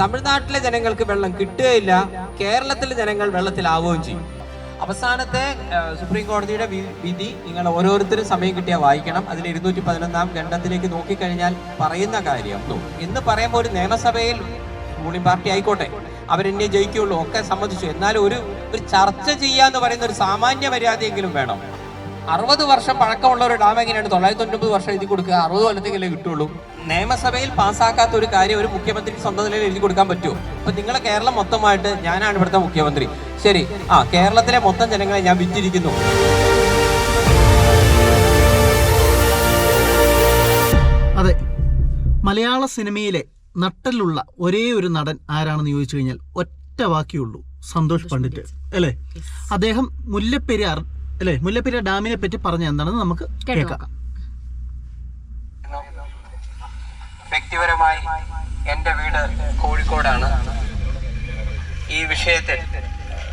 തമിഴ്നാട്ടിലെ ജനങ്ങൾക്ക് വെള്ളം കിട്ടുകയില്ല കേരളത്തിലെ ജനങ്ങൾ വെള്ളത്തിലാവുകയും ചെയ്യും. അവസാനത്തെ സുപ്രീം കോടതിയുടെ വിധി നിങ്ങൾ ഓരോരുത്തരും സമയം കിട്ടിയാൽ വായിക്കണം. അതിൽ ഇരുന്നൂറ്റി പതിനൊന്നാം ഖണ്ഡത്തിലേക്ക് നോക്കിക്കഴിഞ്ഞാൽ പറയുന്ന കാര്യം എന്ന് പറയുമ്പോൾ ഒരു നിയമസഭയിൽ റൂളിംഗ് പാർട്ടി ആയിക്കോട്ടെ അവരെന്നെ ജയിക്കുള്ളൂ ഒക്കെ സമ്മതിച്ചു. എന്നാലും ഒരു ഒരു ചർച്ച ചെയ്യാന്ന് പറയുന്ന ഒരു സാമാന്യ മര്യാദയെങ്കിലും വേണം. അറുപത് വർഷം പഴക്കമുള്ള ഒരു ഡാം എങ്ങനെയാണ്? തൊള്ളായിരത്തി തൊണ്ണൂറ് വർഷം എഴുതി കൊടുക്കുക. അറുപത് കൊല്ലത്തേക്കല്ലേ കിട്ടുള്ളൂ നിയമസഭയിൽ പാസ്സാക്കാത്ത ഒരു കാര്യം ഒരു മുഖ്യമന്ത്രിക്ക് സ്വന്തം നിലയിൽ എഴുതി കൊടുക്കാൻ പറ്റുമോ? അപ്പൊ നിങ്ങളെ കേരളം മൊത്തമായിട്ട് ഞാനാണ് ഇവിടുത്തെ മുഖ്യമന്ത്രി. ശരി. ആ കേരളത്തിലെ മൊത്തം ജനങ്ങളെ ഞാൻ വിറ്റിരിക്കുന്നു. അതെ. മലയാള സിനിമയിലെ നട്ടലുള്ള ഒരേ ഒരു നടൻ ആരാണെന്ന് ചോദിച്ചു കഴിഞ്ഞാൽ ഒറ്റ വാക്കിയുള്ളൂ സന്തോഷ് പണ്ഡിറ്റ്. അല്ലേ? അദ്ദേഹം മുല്ലപ്പെരിയാർ അല്ലേ? മുല്ലപ്പെരിയാർ ഡാമിനെ പറ്റി പറഞ്ഞ എന്താണെന്ന് നമുക്ക് കേൾക്കാം. വ്യക്തിപരമായി എന്റെ വീട് കോഴിക്കോടാണ്. ഈ വിഷയത്തിൽ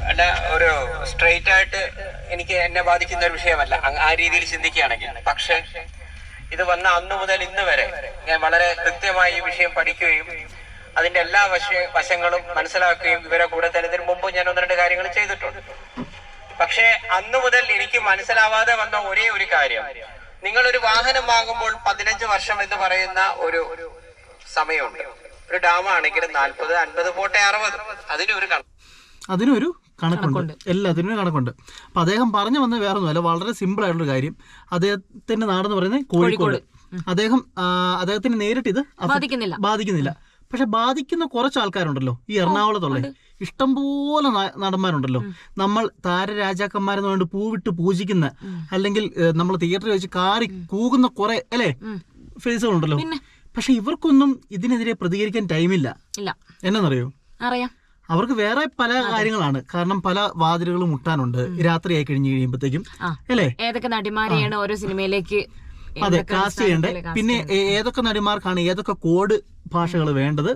അല്ല ഒരു സ്ട്രെയിറ്റ് ആയിട്ട് എനിക്ക് എന്നെ ബാധിക്കുന്ന ഒരു വിഷയമല്ല. ആ രീതിയിൽ ചിന്തിക്കുകയാണെങ്കിൽ. പക്ഷെ ഇത് വന്ന അന്നു മുതൽ ഇന്ന് വരെ ഞാൻ വളരെ കൃത്യമായി ഈ വിഷയം പഠിക്കുകയും അതിന്റെ എല്ലാ വശ വശങ്ങളും മനസ്സിലാക്കുകയും ഇവരെ കൂടെ തന്നെ മുമ്പ് ഞാൻ ഒന്ന് രണ്ട് കാര്യങ്ങൾ ചെയ്തിട്ടുണ്ട്. പക്ഷേ അന്നു മുതൽ എനിക്ക് മനസ്സിലാവാതെ വന്ന ഒരേ ഒരു കാര്യം. നിങ്ങളൊരു വാഹനം വാങ്ങുമ്പോൾ പതിനഞ്ച് വർഷം എന്ന് പറയുന്ന ഒരു സമയമുണ്ട്. ഒരു ഡാം ആണെങ്കിൽ നാൽപ്പത് അൻപത് പോട്ടെ അറുപത്. അതിനൊരു കണക്ക് അതിനൊരു കണക്കുണ്ട്. എല്ലാത്തിനും അതിനൊരു കണക്കുണ്ട്. അപ്പൊ അദ്ദേഹം പറഞ്ഞു വന്നത് വേറെ ഒന്നുമല്ല വളരെ സിമ്പിൾ ആയിട്ടുള്ള കാര്യം. അദ്ദേഹത്തിന്റെ നാടെന്ന് പറയുന്നത് കോഴിക്കോട്. അദ്ദേഹം അദ്ദേഹത്തിന് നേരിട്ട് ഇത് ബാധിക്കുന്നില്ല. ബാധിക്കുന്നില്ല. പക്ഷെ ബാധിക്കുന്ന കുറച്ച് ആൾക്കാരുണ്ടല്ലോ. ഈ എറണാകുളത്തുള്ള ഇഷ്ടംപോലെ നടന്മാരുണ്ടല്ലോ. നമ്മൾ താരരാജാക്കന്മാരെന്ന് വേണ്ടി പൂവിട്ട് പൂജിക്കുന്ന അല്ലെങ്കിൽ നമ്മൾ തിയേറ്ററിൽ വെച്ച് കാറി കൂകുന്ന കുറെ അല്ലേ? ഫേസുകളുണ്ടല്ലോ പിന്നെ? പക്ഷെ ഇവർക്കൊന്നും ഇതിനെതിരെ പ്രതികരിക്കാൻ ടൈമില്ല. ഇല്ല. എന്നറിയോ അറിയാം. അവർക്ക് വേറെ പല കാര്യങ്ങളാണ്. കാരണം പല വാതിലുകളും മുട്ടാനുണ്ട്. രാത്രിയായി കഴിഞ്ഞ് കഴിയുമ്പോഴത്തേക്കും. അല്ലേ? ഏതൊക്കെ നടിമാരെയാണ് ഓരോ സിനിമയിലേക്ക് അതെ കാസ്റ്റ് ചെയ്യണ്ടേ പിന്നെ ഏതൊക്കെ നടിമാർക്കാണ് ഏതൊക്കെ കോഡ് ഭാഷകൾ വേണ്ടത്?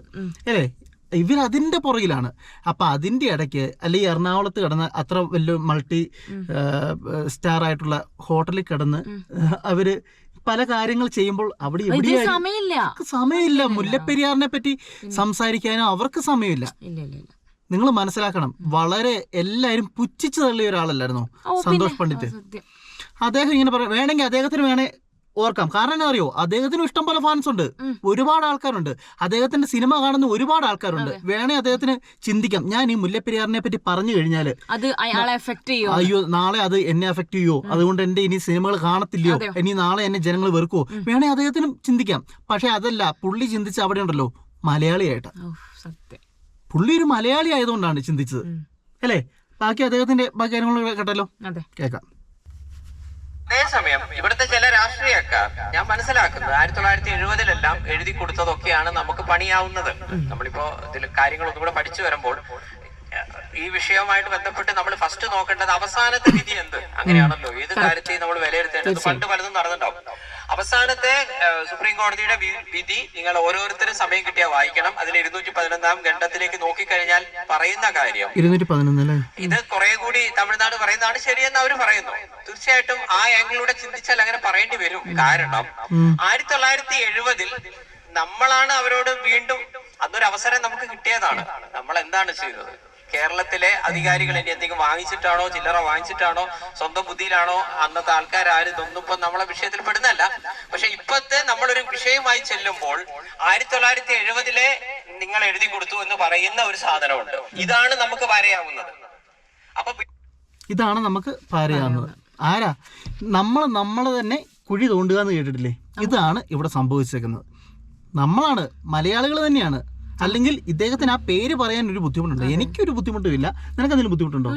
അല്ലേ? ഇവർ അതിന്റെ പുറകിലാണ്. അപ്പൊ അതിന്റെ ഇടയ്ക്ക് അല്ലെങ്കിൽ എറണാകുളത്ത് കിടന്ന് അത്ര വലിയ മൾട്ടി സ്റ്റാർ ആയിട്ടുള്ള ഹോട്ടലിൽ കിടന്ന് അവർ പല കാര്യങ്ങൾ ചെയ്യുമ്പോൾ അവിടെ സമയമില്ല. സമയമില്ല. മുല്ലപ്പെരിയാറിനെ പറ്റി സംസാരിക്കാനോ അവർക്ക് സമയമില്ല. നിങ്ങൾ മനസ്സിലാക്കണം വളരെ എല്ലാരും പുച്ഛിച്ചു തള്ളിയ ഒരാളല്ലായിരുന്നു. സന്തോഷ് പണ്ഡിറ്റ്. അദ്ദേഹം ഇങ്ങനെ പറയാം വേണമെങ്കിൽ അദ്ദേഹത്തിന് വേണേ ഓർക്കാം. കാരണം എന്നാ അറിയോ? അദ്ദേഹത്തിന് ഇഷ്ടം പോലെ ഫാൻസ് ഉണ്ട്. ഒരുപാട് ആൾക്കാരുണ്ട്. അദ്ദേഹത്തിന്റെ സിനിമ കാണുന്ന ഒരുപാട് ആൾക്കാരുണ്ട്. വേണേ അദ്ദേഹത്തിന് ചിന്തിക്കാം. ഞാൻ ഈ മുല്ലപ്പെരിയാറിനെ പറ്റി പറഞ്ഞു കഴിഞ്ഞാൽ അത് അയാളെ എഫക്ട് ചെയ്യോ അയ്യോ നാളെ അത് എന്നെ എഫക്ട് ചെയ്യോ അതുകൊണ്ട് എന്റെ ഇനി സിനിമകൾ കാണത്തില്ലയോ? ഇനി നാളെ എന്നെ ജനങ്ങൾ വെറുക്കോ വേണേ അദ്ദേഹത്തിനും ചിന്തിക്കാം. പക്ഷെ അതല്ല പുള്ളി ചിന്തിച്ച അവിടെ ഉണ്ടല്ലോ മലയാളിയായിട്ട് പുള്ളി ഒരു മലയാളി ആയതുകൊണ്ടാണ് ചിന്തിച്ചത്. അല്ലേ? ബാക്കി അദ്ദേഹത്തിന്റെ ബാക്കി കാര്യങ്ങളൊക്കെ കേട്ടല്ലോ കേൾക്കാം. അതേസമയം ഇവിടുത്തെ ചില രാഷ്ട്രീയക്കാർ ഞാൻ മനസ്സിലാക്കുന്നത് ആയിരത്തി തൊള്ളായിരത്തി എഴുപതിലെല്ലാം എഴുതി കൊടുത്തതൊക്കെയാണ് നമുക്ക് പണിയാവുന്നത്. നമ്മളിപ്പോ ഇതിൽ കാര്യങ്ങൾ ഒന്നുകൂടെ പഠിച്ചു വരുമ്പോൾ ഈ വിഷയവുമായിട്ട് ബന്ധപ്പെട്ട് നമ്മൾ ഫസ്റ്റ് നോക്കേണ്ടത് അവസാനത്തെ വിധി എന്ത്? അങ്ങനെയാണല്ലോ. ഏത് കാര്യത്തെയും നമ്മൾ വിലയിരുത്തേണ്ടത്? പണ്ട് പലതും നടന്നിട്ടുണ്ടാവും. അവസാനത്തെ സുപ്രീം കോടതിയുടെ വിധി നിങ്ങൾ ഓരോരുത്തരും സമയം കിട്ടിയാൽ വായിക്കണം. അതിൽ ഇരുന്നൂറ്റി പതിനൊന്നാം ഖണ്ഡത്തിലേക്ക് നോക്കിക്കഴിഞ്ഞാൽ പറയുന്ന കാര്യം. ഇത് കുറെ കൂടി തമിഴ്നാട് പറയുന്നതാണ് ശരിയെന്ന് അവർ പറയുന്നു. തീർച്ചയായിട്ടും ആ ആംഗിളിലൂടെ ചിന്തിച്ചാൽ അങ്ങനെ പറയേണ്ടി വരും. കാരണം ആയിരത്തി തൊള്ളായിരത്തി എഴുപതിൽ നമ്മളാണ് അവരോട് വീണ്ടും അതൊരു അവസരം നമുക്ക് കിട്ടിയതാണ്. നമ്മൾ എന്താണ് ചെയ്തത്? കേരളത്തിലെ അധികാരികൾ ഇനി എന്തെങ്കിലും വാങ്ങിച്ചിട്ടാണോ ചില്ലറ വാങ്ങിച്ചിട്ടാണോ സ്വന്തം ബുദ്ധിയിലാണോ അന്നത്തെ ആൾക്കാരും ഇതൊന്നും ഇപ്പൊ നമ്മളെ വിഷയത്തിൽ പെടുന്നല്ല പക്ഷെ ഇപ്പത്തെ നമ്മളൊരു വിഷയമായി ചെല്ലുമ്പോൾ ആയിരത്തി തൊള്ളായിരത്തി എഴുപതിലെ നിങ്ങൾ എഴുതി കൊടുത്തു എന്ന് പറയുന്ന ഒരു സാധനമുണ്ട്. ഇതാണ് നമുക്ക് വരയാവുന്നത്. അപ്പൊ ഇതാണ് നമുക്ക് പറയാവുന്നത് ആരാ? നമ്മൾ നമ്മൾ തന്നെ കുഴി തോണ്ടുക എന്ന് കേട്ടിട്ടില്ലേ? ഇതാണ് ഇവിടെ സംഭവിച്ചേക്കുന്നത്. നമ്മളാണ് മലയാളികൾ തന്നെയാണ് അല്ലെങ്കിൽ ഇദ്ദേഹത്തിന് ആ പേര് പറയാൻ ഒരു ബുദ്ധിമുട്ടുണ്ട്. എനിക്കൊരു ബുദ്ധിമുട്ടില്ല നിനക്ക് എന്തെങ്കിലും ബുദ്ധിമുട്ടുണ്ടോ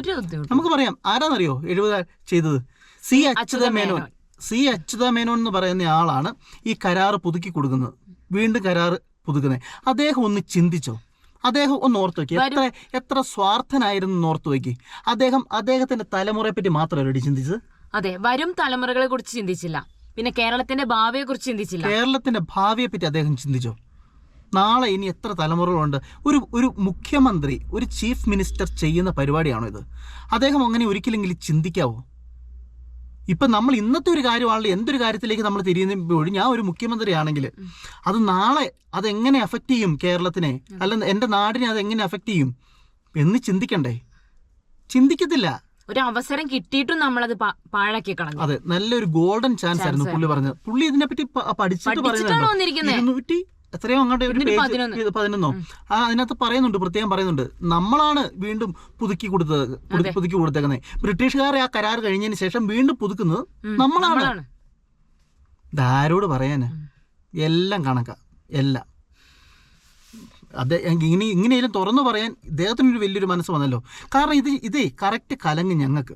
നമുക്ക് പറയാം. ആരാന്നറിയോ? എഴുപത് ചെയ്തത്. സി അച്യുത മേനോൻ. സി അച്യുത മേനോൻ എന്ന് പറയുന്ന ആളാണ് ഈ കരാറ് പുതുക്കി കൊടുക്കുന്നത്. വീണ്ടും കരാറ് പുതുക്കുന്നത്. അദ്ദേഹം ഒന്ന് ചിന്തിച്ചോ? അദ്ദേഹം ഒന്ന് ഓർത്തു വയ്ക്കി എത്ര എത്ര സ്വാർത്ഥനായിരുന്നു എന്ന് ഓർത്തു നോക്കി അദ്ദേഹം അദ്ദേഹത്തിന്റെ തലമുറയെ പറ്റി മാത്രമല്ല ചിന്തിച്ചത്? അതെ വരും തലമുറകളെ കുറിച്ച് ചിന്തിച്ചില്ല. പിന്നെ കേരളത്തിന്റെ ഭാവിയെ കുറിച്ച് ചിന്തിച്ചില്ല. കേരളത്തിന്റെ ഭാവിയെ പറ്റി അദ്ദേഹം ചിന്തിച്ചോ? നാളെ ഇനി എത്ര തലമുറകളുണ്ട്? ഒരു ഒരു മുഖ്യമന്ത്രി ഒരു ചീഫ് മിനിസ്റ്റർ ചെയ്യുന്ന പരിപാടിയാണോ ഇത്? അദ്ദേഹം അങ്ങനെ ഒരിക്കലെങ്കിലും ചിന്തിക്കാവോ? ഇപ്പം നമ്മൾ ഇന്നത്തെ ഒരു കാര്യമാണല്ലോ എന്തൊരു കാര്യത്തിലേക്ക് നമ്മൾ തിരിയുമ്പോഴും ഞാൻ ഒരു മുഖ്യമന്ത്രിയാണെങ്കിൽ അത് നാളെ അതെങ്ങനെ അഫക്റ്റ് ചെയ്യും കേരളത്തിനെ? അല്ല എന്റെ നാടിനെ അത് എങ്ങനെ അഫക്റ്റ് ചെയ്യും? എന്ന് ചിന്തിക്കണ്ടേ? ചിന്തിക്കത്തില്ല. ഒരു അവസരം കിട്ടിയിട്ടും നമ്മൾ അത് പാഴാക്കി കളഞ്ഞു. അതെ നല്ലൊരു ഗോൾഡൻ ചാൻസ് ആയിരുന്നു പുള്ളി പറഞ്ഞത്. പുള്ളി ഇതിനെപ്പറ്റി പഠിച്ചിട്ട് പറയുന്നത് എത്രയോ അങ്ങോട്ട് ഒരു പേജ് പതിനൊന്ന്. ആ അതിനകത്ത് പറയുന്നുണ്ട് പ്രത്യേകം പറയുന്നുണ്ട്. നമ്മളാണ് വീണ്ടും പുതുക്കി കൊടുത്തത് പുതു- പുതുക്കി കൊടുത്തേക്കുന്നത് ബ്രിട്ടീഷുകാരെ ആ കരാർ കഴിഞ്ഞതിന് ശേഷം വീണ്ടും പുതുക്കുന്നത് നമ്മളാണ്. നമ്മളാണ്. ഇതാരോട് പറയാന്? എല്ലാം കണക്ക. എല്ലാം. അദ്ദേഹം ഇങ്ങനെ ഇങ്ങനെയും തുറന്നു പറയാൻ ഇദ്ദേഹത്തിനൊരു വലിയൊരു മനസ്സ് വന്നല്ലോ. കാരണം ഇത് ഇതേ കറക്റ്റ് കലങ്ങ് ഞങ്ങൾക്ക്.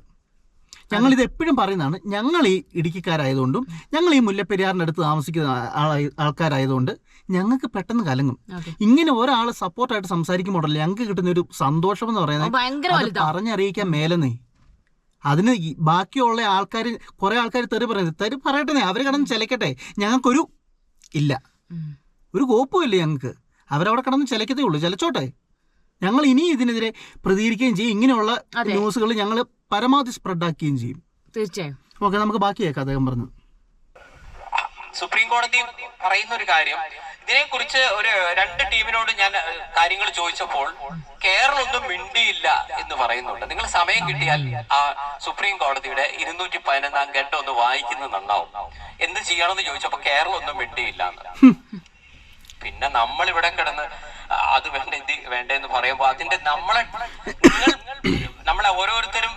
ഞങ്ങൾ ഇത് എപ്പോഴും പറയുന്നതാണ് ഞങ്ങൾ ഈ ഇടുക്കിക്കാരായതുകൊണ്ടും ഞങ്ങൾ ഈ മുല്ലപ്പെരിയാറിന്റെ അടുത്ത് താമസിക്കുന്ന ആളായി ആൾക്കാരായതുകൊണ്ട് ഞങ്ങൾക്ക് പെട്ടെന്ന് കലങ്ങും. ഇങ്ങനെ ഒരാൾ സപ്പോർട്ടായിട്ട് സംസാരിക്കുമ്പോഴല്ലേ ഞങ്ങൾക്ക് കിട്ടുന്ന ഒരു സന്തോഷം എന്ന് പറയുന്നത് പറഞ്ഞറിയിക്കാൻ മേലെന്നേ. അതിന് ബാക്കിയുള്ള ആൾക്കാർ കുറെ ആൾക്കാർ തെറി പറയുന്നത് തെറി പറയട്ടെ അവർ കിടന്ന് ചിലക്കട്ടെ. ഞങ്ങൾക്കൊരു ഇല്ല. ഒരു കോപ്പുമില്ല ഞങ്ങൾക്ക്. അവരവിടെ കിടന്ന് ചിലക്കത്തേ ഉള്ളൂ. ചിലച്ചോട്ടെ. ഞങ്ങൾ ഇനി ഇതിനെതിരെ പ്രതികരിക്കുകയും ചെയ്യും. ഇങ്ങനെയുള്ള. ന്യൂസുകൾ ഞങ്ങൾ പരമാവധി സ്പ്രെഡാക്കുകയും ചെയ്യും. തീർച്ചയായും. ഓക്കെ നമുക്ക് ബാക്കി കേൾക്കാം അദ്ദേഹം പറഞ്ഞു സുപ്രീം കോടതി പറയുന്ന ഒരു കാര്യം ഇതിനെക്കുറിച്ച് ഒരു രണ്ട് ടീമിനോട് ഞാൻ കാര്യങ്ങൾ ചോദിച്ചപ്പോൾ കേരളൊന്നും മിണ്ടിയില്ല എന്ന് പറയുന്നുണ്ട്. നിങ്ങൾ സമയം കിട്ടിയാൽ ആ സുപ്രീം കോടതിയുടെ ഇരുന്നൂറ്റി പതിനൊന്നാം ഘട്ടം ഒന്ന് വായിക്കുന്നത് നന്നാവും. എന്ത് ചെയ്യണമെന്ന് ചോദിച്ചപ്പോ കേരളൊന്നും മിണ്ടിയില്ല പിന്നെ നമ്മൾ ഇവിടെ കിടന്ന് അത് വേണ്ട എന്ത് വേണ്ടെന്ന് പറയുമ്പോ അതിന്റെ നമ്മളെ നിങ്ങൾ നമ്മളെ ഓരോരുത്തരും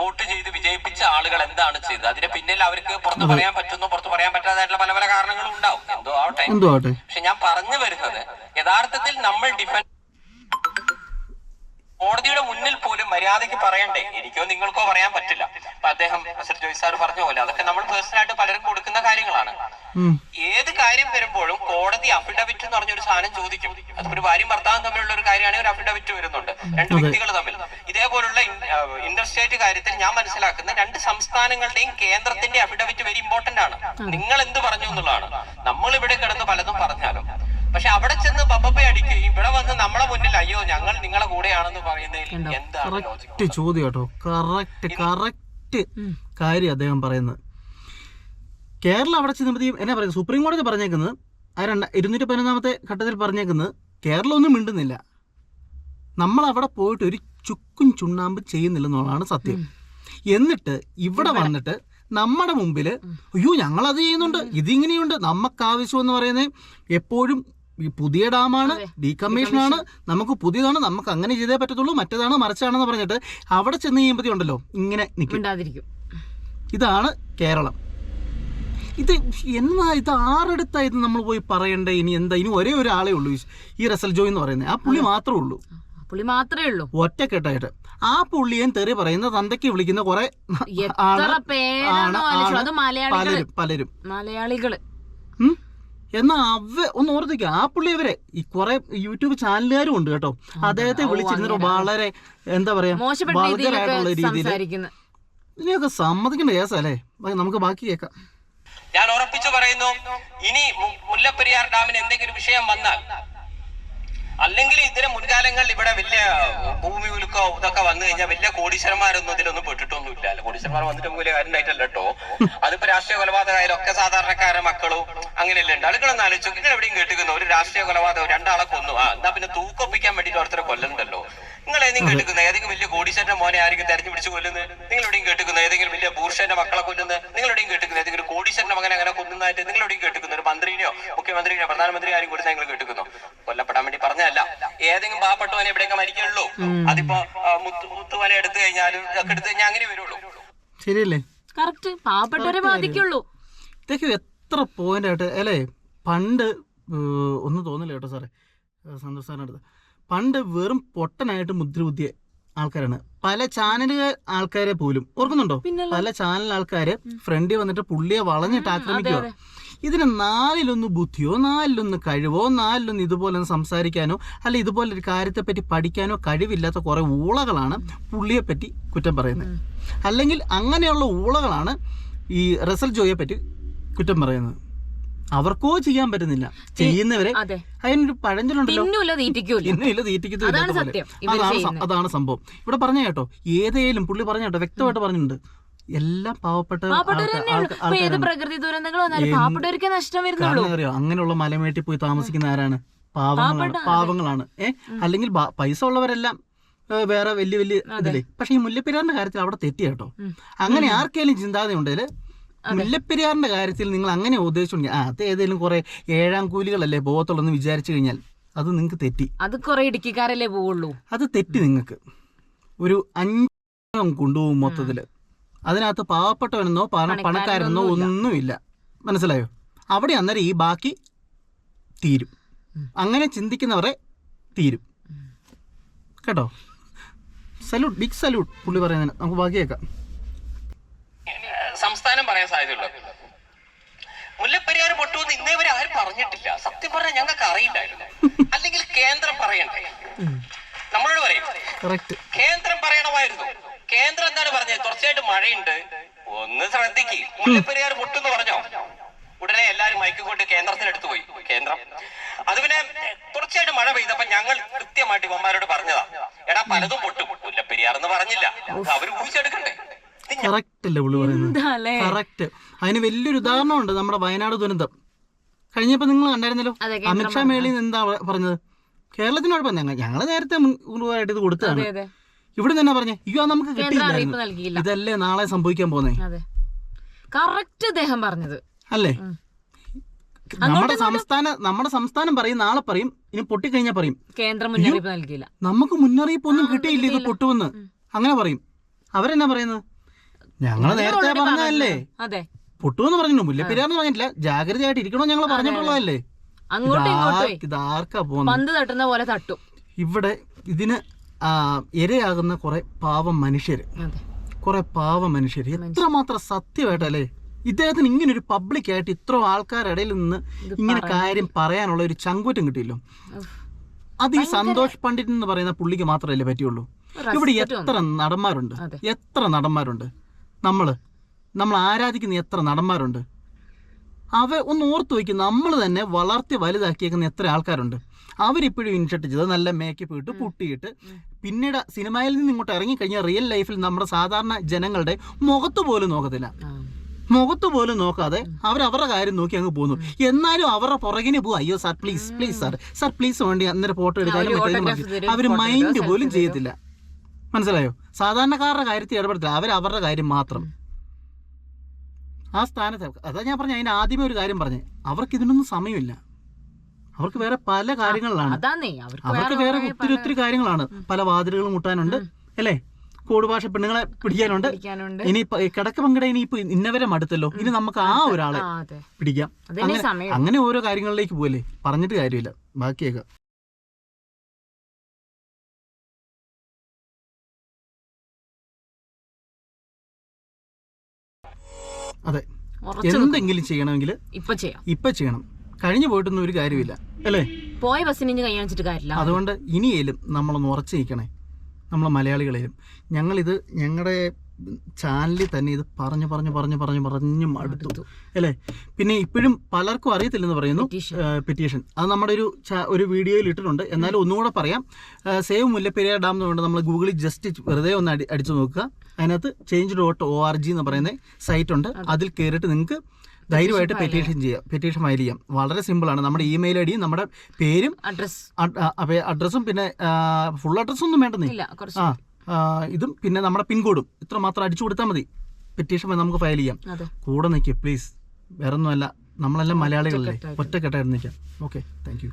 വോട്ട് ചെയ്ത് വിജയിപ്പിച്ച ആളുകൾ എന്താണ് ചെയ്തത്? അതിന് പിന്നിൽ അവർക്ക് പുറത്തു പറയാൻ പറ്റുന്നു പുറത്തു പറയാൻ പറ്റാതായിട്ടുള്ള പല പല കാരണങ്ങളും ഉണ്ടാവും. എന്തോ ആവട്ടെ. പക്ഷെ ഞാൻ പറഞ്ഞു വരുന്നത് യഥാർത്ഥത്തിൽ നമ്മൾ ഡിഫൻസ് കോടതിയുടെ മുന്നിൽ പോലും മര്യാദയ്ക്ക് പറയണ്ടേ? എനിക്കോ നിങ്ങൾക്കോ പറയാൻ പറ്റില്ല. അപ്പൊ അദ്ദേഹം മിസ്റ്റർ ജോയ് സാർ പറഞ്ഞ പോലെ അതൊക്കെ നമ്മൾ പേഴ്സണലായിട്ട് പലരും കൊടുക്കുന്ന കാര്യങ്ങളാണ്. ഏത് കാര്യം വരുമ്പോഴും കോടതി അഫിഡവിറ്റ് എന്ന് പറഞ്ഞൊരു സാധനം ചോദിക്കും. അത് ഒരു ഭാര്യയും ഭർത്താവും തമ്മിലുള്ള ഒരു കാര്യമാണെങ്കിൽ ഒരു അഫിഡവിറ്റ് വരുന്നുണ്ട്. രണ്ട് വ്യക്തികൾ തമ്മിൽ. ഇതേപോലുള്ള ഇന്റർസ്റ്റേറ്റ് കാര്യത്തിൽ ഞാൻ മനസ്സിലാക്കുന്ന രണ്ട് സംസ്ഥാനങ്ങളുടെയും കേന്ദ്രത്തിന്റെ അഫിഡവിറ്റ് വെരി ഇമ്പോർട്ടന്റ് ആണ്. നിങ്ങൾ എന്ത് പറഞ്ഞു എന്നുള്ളതാണ്. നമ്മൾ ഇവിടെ കിടന്ന് പലതും പറഞ്ഞാലും. പക്ഷെ അവിടെ ചെന്ന് ബബബ അടിക്കുകയും ഇവിടെ വന്ന് നമ്മളെ മുന്നിൽ അയ്യോ ഞങ്ങൾ നിങ്ങളെ കൂടെയാണെന്ന് പറയുന്നതിൽ എന്താണ് കറക്റ്റ് ചോദ്യം കേട്ടോ. കറക്റ്റ് കറക്റ്റ് ഉം. കാര്യം അദ്ദേഹം പറയുന്നത്. കേരളം അവിടെ ചെന്നപ്പോഴത്തേക്കും എന്നാ പറയുന്നത്? സുപ്രീം കോടതി പറഞ്ഞേക്കുന്നത് ആ രണ്ട ഇരുന്നൂറ്റി പതിനൊന്നാമത്തെ ഘട്ടത്തിൽ പറഞ്ഞേക്കുന്നത് കേരളം ഒന്നും മിണ്ടുന്നില്ല. നമ്മൾ അവിടെ പോയിട്ട് ഒരു ചുക്കും ചുണ്ണാമ്പ് ചെയ്യുന്നില്ലെന്നുള്ളതാണ് സത്യം. എന്നിട്ട് ഇവിടെ വന്നിട്ട് നമ്മുടെ മുമ്പിൽ അയ്യോ ഞങ്ങളത് ചെയ്യുന്നുണ്ട്. ഇതിങ്ങനെയുണ്ട്. നമുക്ക് ആവശ്യം എന്ന് പറയുന്നത് എപ്പോഴും ഈ പുതിയ ഡാമാണ്. ഡീകമ്മീഷനാണ്. നമുക്ക് പുതിയതാണ്. നമുക്ക് അങ്ങനെ ചെയ്തേ പറ്റത്തുള്ളൂ. മറ്റേതാണ് മറിച്ചാണെന്ന് പറഞ്ഞിട്ട് അവിടെ ചെന്ന് ഉണ്ടല്ലോ ഇങ്ങനെ നിൽക്കും ഇതാണ് കേരളം. ഇത് എന്നാ ഇത് ആരെടുത്താ ഇത് നമ്മൾ പോയി പറയണ്ടേ? ഇനി എന്താ? ഇനി ഒരേ ഒരാളേ ഉള്ളൂ ഈ- ഈ റസൽ ജോയ് എന്ന് പറയുന്നത്. ആ പുള്ളി മാത്രമേ ഉള്ളൂ. പുള്ളി മാത്രമേ ഉള്ളൂ. ഒറ്റക്കെട്ടായിട്ട്. ആ പുള്ളിയും തെറി പറയുന്ന തന്തയ്ക്ക് വിളിക്കുന്ന കുറെ എത്ര പേരാണോ? അത് മലയാളികൾ. പലരും പലരും. മലയാളികൾ. ഉം? എന്നാ അവ ഒന്ന് ഓർത്തിക്ക. ആ പുള്ളി ഇവരെ ഈ കുറെ യൂട്യൂബ് ചാനലുകാരും ഉണ്ട് കേട്ടോ. അദ്ദേഹത്തെ വിളിച്ചിരുന്നത് വിളിച്ചിരുന്നിട്ട് വളരെ എന്താ പറയാ മോശപ്പെട്ട രീതിയിലൊക്കെ രീതിയിൽ സംസാരിക്കുന്നത് ഇതിനെയൊക്കെ സമ്മതിക്കേണ്ട കേസല്ലേ? ബാ- നമുക്ക് ബാക്കി കേക്കാം ഞാൻ ഉറപ്പിച്ചു പറയുന്നു ഇനി മു- മുല്ലപ്പെരിയാർ ഡാമിന് എന്തെങ്കിലും വിഷയം വന്നാൽ അല്ലെങ്കിൽ ഇതിന് മുൻകാലങ്ങളിൽ ഇവിടെ വലിയ ഭൂമി ഉലുക്കോ ഇതൊക്കെ വന്നു കഴിഞ്ഞാൽ വലിയ കോടീശ്വരന്മാരൊന്നും ഇതിലൊന്നും പെട്ടിട്ടൊന്നും ഇല്ല കോടീശ്വരന്മാർ വന്നിട്ട് വലിയ കാര്യം ആയിട്ടല്ല കേട്ടോ അതിപ്പോ രാഷ്ട്രീയ കൊലപാതകമായാലും ഒക്കെ സാധാരണക്കാരെ മക്കളും അങ്ങനെയല്ലേ ഉണ്ട്. ആളുകളൊന്നും ആലോചിച്ചു നിങ്ങൾ എവിടെയും കേട്ടിരിക്കുന്നു ഒരു രാഷ്ട്രീയ കൊലപാതകം രണ്ടാളെ കൊന്നു. ആ എന്നാ പിന്നെ തൂക്കൊപ്പിക്കാൻ വേണ്ടിട്ട് ഓരോരുത്തരെ കൊല്ലണ്ടല്ലോ നിങ്ങൾ ഏതെങ്കിലും കേട്ടിരിക്കുന്നത് ഏതെങ്കിലും വലിയ കോടീശ്വരന്റെ മോനെ ആയിരിക്കും തെരഞ്ഞു പിടിച്ച് കൊല്ലുന്നത് നിങ്ങൾ എവിടെയും കേട്ടിരിക്കുന്നത് ഏതെങ്കിലും വലിയ ബൂർഷന്റെ മക്കളെ കൊല്ലുന്നത് നിങ്ങൾ എവിടെയും കേട്ടിരിക്കുന്നത് ഏതെങ്കിലും കോടീശ്വരന്റെ മകനെ അങ്ങനെ കൊല്ലുന്നതായിട്ട് നിങ്ങൾ എവിടെയും കേട്ടിരിക്കുന്നത് ഒരു മന്ത്രിനെയോ മുഖ്യമന്ത്രിനെയോ പ്രധാനമന്ത്രി ആരും കൂടി നിങ്ങൾ കേട്ടിരിക്കുന്നു. പാവപ്പെട്ടവനെ എവിടെയൊക്കെ മരിക്കുള്ളൂ അതിപ്പോ മുത്തു മുത്തുമല എടുത്തു കഴിഞ്ഞാലും ഒക്കെ എടുത്തു കഴിഞ്ഞാൽ അങ്ങനെ വരുള്ളൂ. ശരിയല്ലേ? കറക്റ്റ് പാവപ്പെട്ടവരെ ബാധിക്കുള്ളൂ. ഇതൊക്കെ എത്ര പോയിന്റ് ആയിട്ട് അല്ലേ? പണ്ട് ഒന്നും തോന്നില്ല കേട്ടോ സാറേ. സന്തോഷ് സാറിന്റെ അടുത്ത്. പണ്ട് വെറും പൊട്ടനായിട്ട് മുദ്ര കുത്തിയ ആൾക്കാരാണ്. പല ചാനലുകൾ ആൾക്കാരെ പോലും. ഓർക്കുന്നുണ്ടോ? പല ചാനൽ ആൾക്കാര് ഫ്രണ്ടിൽ വന്നിട്ട് പുള്ളിയെ വളഞ്ഞിട്ട് ആക്രമിക്കുക. ഇതിന് നാലിലൊന്ന് ബുദ്ധിയോ നാലിലൊന്ന് കഴിവോ നാലിലൊന്ന് ഇതുപോലെ സംസാരിക്കാനോ അല്ല ഇതുപോലെ ഒരു കാര്യത്തെപ്പറ്റി പഠിക്കാനോ കഴിവില്ലാത്ത കുറെ ഊളകളാണ് പുള്ളിയെ പറ്റി കുറ്റം പറയുന്നത്. അല്ലെങ്കിൽ അങ്ങനെയുള്ള ഊളകളാണ് ഈ റസൽ ജോയെ പറ്റി കുറ്റം പറയുന്നത്. അവർക്കോ ചെയ്യാൻ പറ്റുന്നില്ല. ചെയ്യുന്നവരെ അതെ. അതിനൊരു പഴഞ്ചലുണ്ടല്ലോ തിന്നൂല തീറ്റിക്കൂല. ഇന്നുമില്ല തീറ്റിക്കത്തും അതാണ് ഇല്ലാത്ത പോലെ. സത്യം. ഇവർ അതാണ് സം- ചെയ്യുന്നത്. അതാണ് സംഭവം. ഇവിടെ പറഞ്ഞ കേട്ടോ ഏതേലും പുള്ളി പറഞ്ഞ കേട്ടോ വ്യക്തമായിട്ട് പറഞ്ഞിട്ടുണ്ട്. എല്ലാം പാവപ്പെട്ട ഏത് പ്രകൃതി ദുരന്തങ്ങൾ വന്നാലും നഷ്ടം വരുന്നുള്ളൂ. അറിയോ അങ്ങനെയുള്ള മലമേട്ടിൽ പോയി താമസിക്കുന്ന ആരാണ്? പാവങ്ങളാണ്. പാവങ്ങളാണ്. ഏ? അല്ലെങ്കിൽ പൈസ ഉള്ളവരെല്ലാം വേറെ വലിയ വലിയ ഇതില്ലേ? പക്ഷെ ഈ മുല്ലപ്പെരിയാറിന്റെ കാര്യത്തിൽ അവിടെ തെറ്റി കേട്ടോ. അങ്ങനെ ആർക്കെങ്കിലും ചിന്താഗതി ഉണ്ടെങ്കിൽ മുല്ലപ്പെരിയാറിന്റെ കാര്യത്തിൽ നിങ്ങൾ അങ്ങനെ ഉദ്ദേശിച്ചു ആ അത് ഏതെങ്കിലും കുറെ ഏഴാം കൂലികളല്ലേ ബോധത്തുള്ളതെന്ന് എന്ന് വിചാരിച്ചു കഴിഞ്ഞാൽ അത് നിങ്ങൾക്ക് തെറ്റി. അത് കുറെ ഇടുക്കിക്കാരല്ലേ പോവുള്ളൂ. അത് തെറ്റി നിങ്ങൾക്ക്. ഒരു അഞ്ചം കൊണ്ടുപോകും മൊത്തത്തിൽ. അതിനകത്ത് പാവപ്പെട്ടവനെന്നോ പണക്കാരനെന്നോ പണക്കാരെന്നോ ഒന്നുമില്ല. മനസ്സിലായോ? അവിടെ അന്നേരം ഈ ബാക്കി തീരും. അങ്ങനെ ചിന്തിക്കുന്നവരെ തീരും. കേട്ടോ? സല്യൂട്ട് ബിഗ് സല്യൂട്ട് പുള്ളി പറയുന്നതിന്. നമുക്ക് ബാക്കി കേൾക്കാം. സംസ്ഥാനം പറയാൻ സാധ്യതയുള്ളൂ മുല്ലപ്പെരിയാർ പൊട്ടുമെന്ന് ഇന്നേ വരെ ആരും പറഞ്ഞിട്ടില്ല. സത്യം പറഞ്ഞാൽ ഞങ്ങൾക്ക് അറിയില്ലായിരുന്നു. അല്ലെങ്കിൽ കേന്ദ്രം പറയണ്ടേ? നമ്മളോട് പറയും. കേന്ദ്രം പറയണമായിരുന്നു. കേന്ദ്രം എന്താണ് പറഞ്ഞത്? തുടർച്ചയായിട്ട് മഴയുണ്ട്. ഒന്ന് ശ്രദ്ധിക്ക്. മുല്ലപ്പെരിയാർ പൊട്ടെന്ന് പറഞ്ഞോ? ഉടനെ എല്ലാരും മയക്കിക്കൊണ്ട് കേന്ദ്രത്തിനടുത്ത് പോയി. കേന്ദ്രം. അത് പിന്നെ തുടർച്ചയായിട്ട് മഴ പെയ്തപ്പോ ഞങ്ങൾ കൃത്യമായിട്ട് ഇവന്മാരോട് പറഞ്ഞതാ. എടാ പലതും പൊട്ടും. മുല്ലപ്പെരിയാർ എന്ന് പറഞ്ഞില്ല അവർ ഊഹിച്ചെടുക്കണ്ടേ കറക്റ്റ് അല്ലേ പുള്ളി പറയുന്നത്? കറക്റ്റ് അതിന് വലിയൊരു ഉദാഹരണമുണ്ട് നമ്മുടെ വയനാട് ദുരന്തം. കഴിഞ്ഞപ്പോ നിങ്ങൾ കണ്ടായിരുന്നല്ലോ? അമിത്ഷാ മേളിൽ നിന്ന് എന്താ പറഞ്ഞത്? കേരളത്തിന് കുഴപ്പം ഞങ്ങൾ നേരത്തെ മുൻകൂറായിട്ട് ഇത് കൊടുത്തതാണ്. ഇവിടെ തന്നെ പറഞ്ഞേ. അയ്യോ നമുക്ക് ഇതല്ലേ നാളെ സംഭവിക്കാൻ പോന്നേ? കറക്റ്റ് അദ്ദേഹം പറഞ്ഞത്. അല്ലേ? നമ്മുടെ സംസ്ഥാന നമ്മുടെ സംസ്ഥാനം പറയും നാളെ പറയും ഇനി പൊട്ടിക്കഴിഞ്ഞാൽ പറയും. കേന്ദ്രം മുന്നറിയിപ്പ് നൽകിയില്ല. നമുക്ക് മുന്നറിയിപ്പ് ഒന്നും കിട്ടിയില്ല ഇത് പൊട്ടുമെന്ന്. അങ്ങനെ പറയും. അവരെന്നാ പറയുന്നത്? ഞങ്ങൾ നേരത്തെ പറഞ്ഞതല്ലേ? പറഞ്ഞത്. അതെ. പൊട്ടുമെന്ന് പറഞ്ഞു മുല്ലപ്പെരിയാർന്ന് പറഞ്ഞിട്ടില്ല. ജാഗ്രതയായിട്ട് ഇരിക്കണോ ഞങ്ങൾ പറഞ്ഞിട്ടുള്ളതല്ലേ? ഇതാർക്കാ പോകുന്നത് പന്ത് തട്ടുന്ന പോലെ തട്ടും. ഇവിടെ ഇതിന് ഇരയാകുന്ന കുറെ പാവം മനുഷ്യർ കുറെ പാവം മനുഷ്യര്. എത്രമാത്രം സത്യമായിട്ടല്ലേ? ഇദ്ദേഹത്തിന് ഇങ്ങനെ ഒരു പബ്ലിക്കായിട്ട് ഇത്ര ആൾക്കാരുടെ ഇടയിൽ നിന്ന് ഇങ്ങനെ കാര്യം പറയാനുള്ള ഒരു ചങ്കൂറ്റം കിട്ടിയല്ലോ. അത് ഈ സന്തോഷ് പണ്ഡിറ്റ് എന്ന് പറയുന്ന പുള്ളിക്ക് മാത്രമല്ലേ പറ്റിയുള്ളൂ? ഇവിടെ എത്ര നടന്മാരുണ്ട്? എത്ര നടന്മാരുണ്ട്? നമ്മൾ നമ്മൾ ആരാധിക്കുന്ന എത്ര നടന്മാരുണ്ട്? അവ ഒന്ന് ഓർത്തു വയ്ക്കും. നമ്മൾ തന്നെ വളർത്തി വലുതാക്കിയേക്കുന്ന എത്ര ആൾക്കാരുണ്ട്? അവരിപ്പോഴും ഇൻഷർട്ട് ചെയ്ത്. നല്ല മേക്കപ്പ് ഇട്ട് പുട്ടിയിട്ട്. പിന്നീട് സിനിമയിൽ നിന്ന് ഇങ്ങോട്ട് ഇറങ്ങിക്കഴിഞ്ഞാൽ റിയൽ ലൈഫിൽ നമ്മുടെ സാധാരണ ജനങ്ങളുടെ മുഖത്ത് പോലും നോക്കത്തില്ല. മുഖത്ത് പോലും നോക്കാതെ അവർ അവരുടെ കാര്യം നോക്കി അങ്ങ് പോകുന്നു. എന്നാലും അവരുടെ പുറകിന് പോകും അയ്യോ sir please please sir sir please വേണ്ടി അന്നേരം ഫോട്ടോ എടുക്കാനും അവർ മൈൻഡ് പോലും ചെയ്യത്തില്ല. മനസ്സിലായോ? സാധാരണക്കാരുടെ കാര്യത്തിൽ ഇടപെടത്തില്ല. അവർ അവരുടെ കാര്യം മാത്രം. ആ സ്ഥാനത്ത് അതാ ഞാൻ പറഞ്ഞു അതിന് ആദ്യമേ ഒരു കാര്യം പറഞ്ഞേ. അവർക്ക് ഇതിനൊന്നും സമയമില്ല. അവർക്ക് വേറെ പല കാര്യങ്ങളിലാണ്. അവർക്ക് വേറെ ഒത്തിരി ഒത്തിരി കാര്യങ്ങളാണ്. പല വാതിലുകളും മുട്ടാനുണ്ട് അല്ലേ? കൂടുഭാഷ ഭാഷ പെണ്ണുങ്ങളെ പിടിക്കാനുണ്ട്. ഇനി കിടക്ക പങ്കിട ഇനി ഇപ്പൊ ഇന്നവരെ മടുത്തല്ലോ. ഇനി നമുക്ക് ആ ഒരാളെ പിടിക്കാം. അങ്ങനെ അങ്ങനെ ഓരോ കാര്യങ്ങളിലേക്ക് പോലേ പറഞ്ഞിട്ട് കാര്യമില്ല. ബാക്കിയൊക്കെ. അതെ. എന്തെങ്കിലും ചെയ്യണമെങ്കിൽ ഇപ്പൊ ചെയ്യാം. ഇപ്പൊ ചെയ്യണം. കഴിഞ്ഞു പോയിട്ടൊന്നും ഒരു കാര്യമില്ല. അല്ലേ? പോയ ബസ്സിന് ഇനി കാര്യമില്ല. അതുകൊണ്ട് ഇനിയേലും നമ്മളൊന്ന് ഉറച്ചിരിക്കണേ നിൽക്കണേ. നമ്മൾ മലയാളികളേലും. ഞങ്ങളിത് ഞങ്ങളുടെ ചാനലിൽ തന്നെ ഇത് പറഞ്ഞു പറഞ്ഞു പറഞ്ഞു പറഞ്ഞു പറഞ്ഞു അടുത്തു അല്ലേ? പിന്നെ ഇപ്പോഴും പലർക്കും അറിയത്തില്ലെന്ന് പറയുന്നു പെറ്റീഷൻ അത് നമ്മുടെ ഒരു ഒരു വീഡിയോയിൽ ഇട്ടിട്ടുണ്ട്. എന്നാലും ഒന്നുകൂടെ പറയാം. സേവ് മുല്ലപ്പെരിയാർ ഡാം എന്ന് പറയുന്നത് നമ്മൾ ഗൂഗിളിൽ ജസ്റ്റ് വെറുതെ ഒന്ന് അടി അടിച്ചു നോക്കുക. അതിനകത്ത് change dot O R G എന്ന് പറയുന്ന സൈറ്റ് ഉണ്ട്. അതിൽ കയറിയിട്ട് നിങ്ങൾക്ക് ധൈര്യമായിട്ട് പെറ്റീഷൻ ചെയ്യാം. പെറ്റീഷൻ ഫയൽ ചെയ്യാം. വളരെ സിമ്പിളാണ് നമ്മുടെ ഇമെയിൽ ഐ ഡിയും നമ്മുടെ പേരും അഡ്രസ് അഡ്രസ്സും പിന്നെ ഫുൾ അഡ്രസ്സൊന്നും വേണ്ടെന്നേ. ആ ഇതും പിന്നെ നമ്മുടെ പിൻകോഡും ഇത്ര മാത്രം അടിച്ചു കൊടുത്താൽ മതി. പെറ്റീഷൻ നമുക്ക് ഫയൽ ചെയ്യാം. കൂടെ നിൽക്കുക പ്ലീസ് വേറെ ഒന്നുമല്ല നമ്മളെല്ലാം മലയാളികളല്ലേ. ഒറ്റക്കെട്ടായിരുന്നു നിൽക്കാം ഓക്കെ താങ്ക് യു